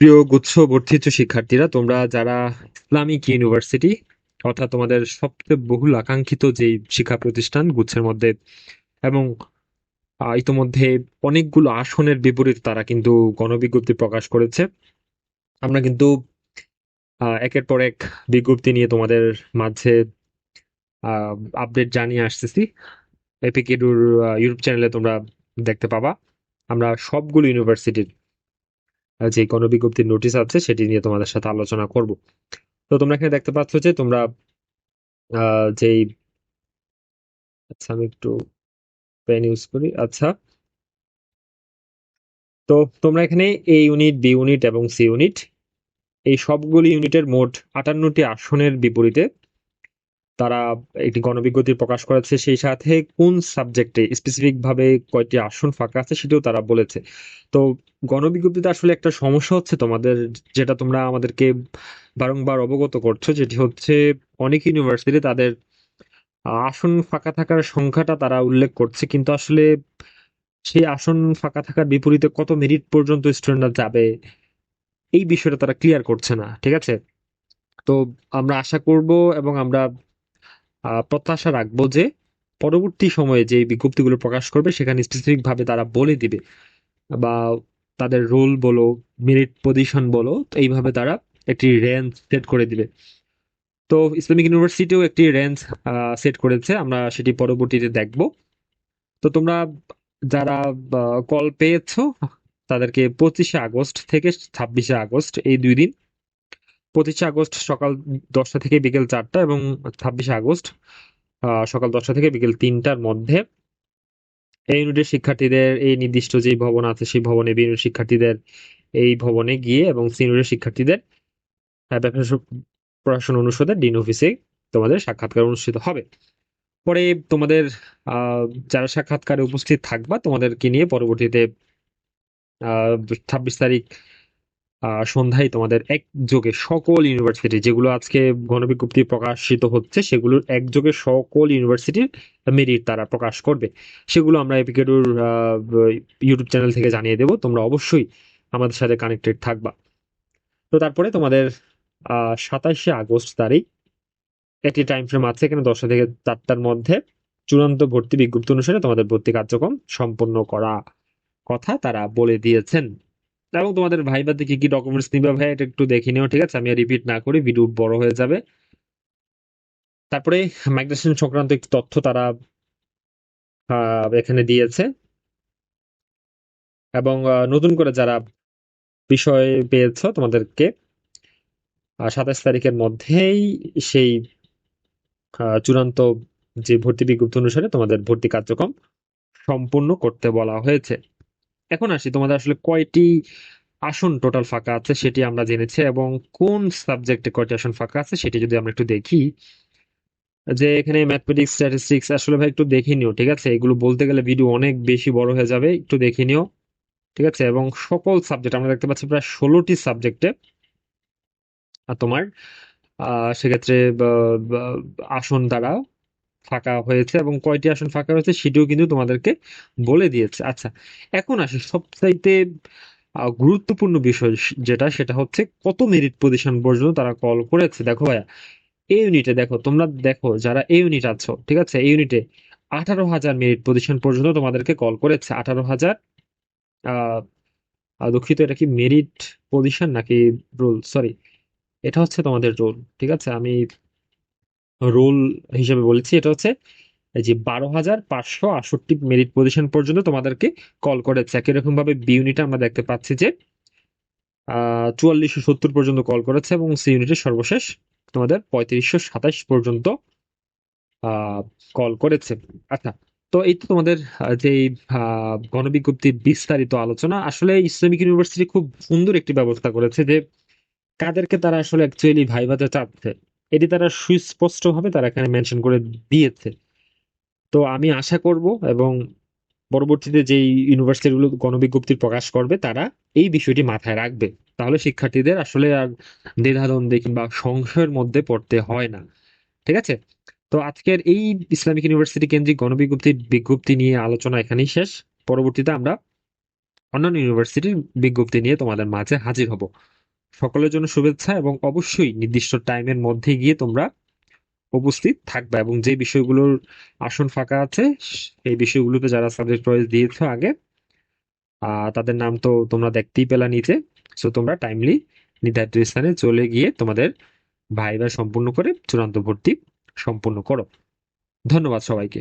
প্রিয় গুচ্ছ বর্ধিত শিক্ষার্থীরা, তোমরা যারা ইসলামিক ইউনিভার্সিটি, অর্থাৎ তোমাদের সবচেয়ে বহুল আকাঙ্ক্ষিত যে শিক্ষা প্রতিষ্ঠান গুচ্ছের মধ্যে এবং ইতোমধ্যে অনেকগুলো আসনের বিপরীত তারা কিন্তু গণবিজ্ঞপ্তি প্রকাশ করেছে। আমরা কিন্তু একের পর এক বিজ্ঞপ্তি নিয়ে তোমাদের মাঝে আপডেট জানিয়ে আসতেছি। এপিকেডুর ইউটিউব চ্যানেলে তোমরা দেখতে পাবা। আমরা সবগুলো ইউনিভার্সিটির যে গণবিজ্ঞপ্তির নোটিশ আছে সেটি নিয়ে তোমাদের সাথে আলোচনা করব। তো তোমরা এখানে দেখতে পাচ্ছ যে তোমরা যেই আচ্ছা আমি একটু পেন ইউজ করি আচ্ছা। তো তোমরা এখানে এ ইউনিট বি ইউনিট এবং সি ইউনিট এই সবগুলি ইউনিটের মোট আটান্নটি আসনের বিপরীতে তারা একটি গণবিজ্ঞপ্তি প্রকাশ করেছে, সেই সাথে কোন সাবজেক্টে স্পেসিফিক ভাবে কয়টি আসন ফাঁকা আছে সেটাও তারা বলেছে। তো গণবিজ্ঞপ্তিতে আসলে একটা সমস্যা হচ্ছে তোমাদের, যেটা তোমরা আমাদেরকে বারংবার অবগত করছ, যেটি হচ্ছে অনেক ইউনিভার্সিটি তাদের আসন ফাঁকা থাকার সংখ্যাটা তারা উল্লেখ করছে, কিন্তু আসলে সেই আসন ফাঁকা থাকার বিপরীতে কত মেরিট পর্যন্ত স্টুডেন্টরা যাবে, এই বিষয়টা তারা ক্লিয়ার করছে না, ঠিক আছে? তো আমরা আশা করব এবং আমরা প্রত্যাশা রাখব যে পরবর্তী সময়ে যে বিজ্ঞপ্তিগুলো প্রকাশ করবে, সেখানে স্পেসিফিক ভাবে তারা বলে দিবে বা তাদের রোল বলো মেরিট পজিশন বলো, তো এইভাবে তারা একটি রেঞ্জ সেট করে দিবে। তো ইসলামিক ইউনিভার্সিটিও একটি রেঞ্জ সেট করেছে, আমরা সেটি পরবর্তীতে দেখব। তো তোমরা যারা কল পেয়েছ, তাদেরকে পঁচিশে আগস্ট থেকে ছাব্বিশে আগস্ট এই দুই দিন পঁচিশে আগস্ট সকাল দশটা থেকে বিকেল চারটা এবং ছাব্বিশে আগস্ট সকাল দশটা থেকে বিকেল তিনটার মধ্যে এই ইউনিটের শিক্ষার্থীদের এই নির্দিষ্ট যে ভবন আছে সেই ভবনে বি ইউনিটের শিক্ষার্থীদের এই ভবনে গিয়ে এবং সি ইউনিটের শিক্ষার্থীদের প্রশাসন অনুষদের ডিন অফিসে তোমাদের সাক্ষাৎকার অনুষ্ঠিত হবে। পরে তোমাদের যারা সাক্ষাৎকারে উপস্থিত থাকবা তোমাদেরকে নিয়ে পরবর্তীতে ছাব্বিশ তারিখ সন্ধ্যায় তোমাদের একযোগে সকল ইউনিভার্সিটি যেগুলো আজকে গণবিজ্ঞপ্তি প্রকাশিত হচ্ছে, সেগুলোর একযোগে সকল ইউনিভার্সিটির মেরিট তারা প্রকাশ করবে। সেগুলো আমরা এপিকেডুর ইউটিউব চ্যানেল থেকে জানিয়ে দেব। তোমরা অবশ্যই আমাদের সাথে কানেক্টেড থাকবা। তো তারপরে তোমাদের সাতাশে আগস্ট তারিখ, একটি টাইম ফ্রেম আছে এখানে দশটা থেকে চারটার মধ্যে। চূড়ান্ত ভর্তি বিজ্ঞপ্তি অনুসারে তোমাদের ভর্তি কার্যক্রম সম্পন্ন করা কথা তারা বলে দিয়েছেন। এবং তোমাদের ভাইবাতে কি কি ডকুমেন্টস নিবে ভাই, এটা একটু দেখে নিও, ঠিক আছে? আমি আর রিপিট না করি ভিডিও বড় হয়ে যাবে। তারপরে মাইগ্রেশন সংক্রান্ত একটু তথ্য তারা এখানে দিয়েছে। এবং নতুন করে যারা বিষয় পেয়েছ তোমাদেরকে সাতাশ তারিখের মধ্যেই সেই চূড়ান্ত যে ভর্তি বিজ্ঞপ্তি অনুসারে তোমাদের ভর্তি কার্যক্রম সম্পূর্ণ করতে বলা হয়েছে। এখন আসি, তোমাদের আসলে কয়টি আসন টোটাল ফাঁকা আছে সেটি আমরা জেনেছি এবং কোন সাবজেক্টে কয়টি আসন ফাঁকা আছে সেটি যদি আমরা একটু দেখি, যে এখানে ম্যাথমেটিক্স স্ট্যাটিস্টিক্স আসলে ভাই একটু দেখে নিও, ঠিক আছে? এগুলো বলতে গেলে ভিডিও অনেক বেশি বড় হয়ে যাবে, একটু দেখে নিও, ঠিক আছে? এবং সকল সাবজেক্ট আমরা দেখতে পাচ্ছি প্রায় ষোলোটি সাবজেক্টে তোমার সেক্ষেত্রে আসন দ্বারা ফাঁকা হয়েছে এবং কয়টি আসন ফাঁকা হয়েছে সেটিও কিন্তু তোমাদেরকে বলে দিয়েছে। আচ্ছা এখন আসে সবচাইতে গুরুত্বপূর্ণ বিষয় যেটা সেটা হচ্ছে কত মেরিট পজিশন পর্যন্ত তারা কল করেছে। দেখো ভাইয়া এই ইউনিটে দেখো, তোমরা দেখো যারা এই ইউনিট আছো, ঠিক আছে? এই ইউনিটে আঠারো হাজার মেরিট পজিশন পর্যন্ত তোমাদেরকে কল করেছে। আঠারো হাজার দুঃখিত, এটা কি মেরিট পজিশন নাকি রোল সরি এটা হচ্ছে তোমাদের রোল ঠিক আছে? আমি রোল হিসেবে বলেছি এটা হচ্ছে যে বারো হাজার পাঁচশো আটষট্টি মেরিট পজিশন পর্যন্ত তোমাদেরকে কল করেছে। একই রকম ভাবে বি ইউনিটে আমরা দেখতে পাচ্ছি যে চুয়াল্লিশশো সত্তর পর্যন্ত কল করেছে এবং সি ইউনিটের সর্বশেষ তোমাদের পঁয়ত্রিশশো সাতাশ পর্যন্ত কল করেছে। আচ্ছা তো এই তো তোমাদের যে আহ, গণবিজ্ঞপ্তির বিস্তারিত আলোচনা। আসলে ইসলামিক ইউনিভার্সিটি খুব সুন্দর একটি ব্যবস্থা করেছে যে কাদেরকে তারা আসলে অ্যাকচুয়ালি ভাইভাতে চাচ্ছে এটি তারা সুস্পষ্টভাবে তারা এখানে মেনশন করে দিয়েছে। তো আমি আশা করব এবং পরবর্তীতে যেই ইউনিভার্সিটিগুলো গণবিজ্ঞপ্তি প্রকাশ করবে, তারা এই বিষয়টি মাথায় রাখবে। তাহলে শিক্ষার্থীদের আসলে আর দ্বিধাদ্বন্দ্বে কিংবা সংশয়ের মধ্যে পড়তে হয় না। ঠিক আছে? তো আজকের এই ইসলামিক ইউনিভার্সিটি কেন্দ্রিক গণবিজ্ঞপ্তির বিজ্ঞপ্তি নিয়ে আলোচনা এখানেই শেষ। পরবর্তীতে আমরা অন্যান্য ইউনিভার্সিটির বিজ্ঞপ্তি নিয়ে তোমাদের মাঝে হাজির হব। সকলের জন্য শুভেচ্ছা এবং অবশ্যই নির্দিষ্ট টাইমের মধ্যে গিয়ে তোমরা উপস্থিত থাকবে এবং যে বিষয়গুলোর আসন ফাঁকা আছে এই বিষয়গুলোতে যারা সাবজেক্ট ওয়াইজ দিয়েছ আগে তাদের নাম তো তোমরা দেখতেই পেলা নিচে। সো তোমরা টাইমলি নির্ধারিত স্থানে চলে গিয়ে তোমাদের ভাইবা সম্পূর্ণ করে চূড়ান্ত ভর্তি সম্পূর্ণ করো। ধন্যবাদ সবাইকে।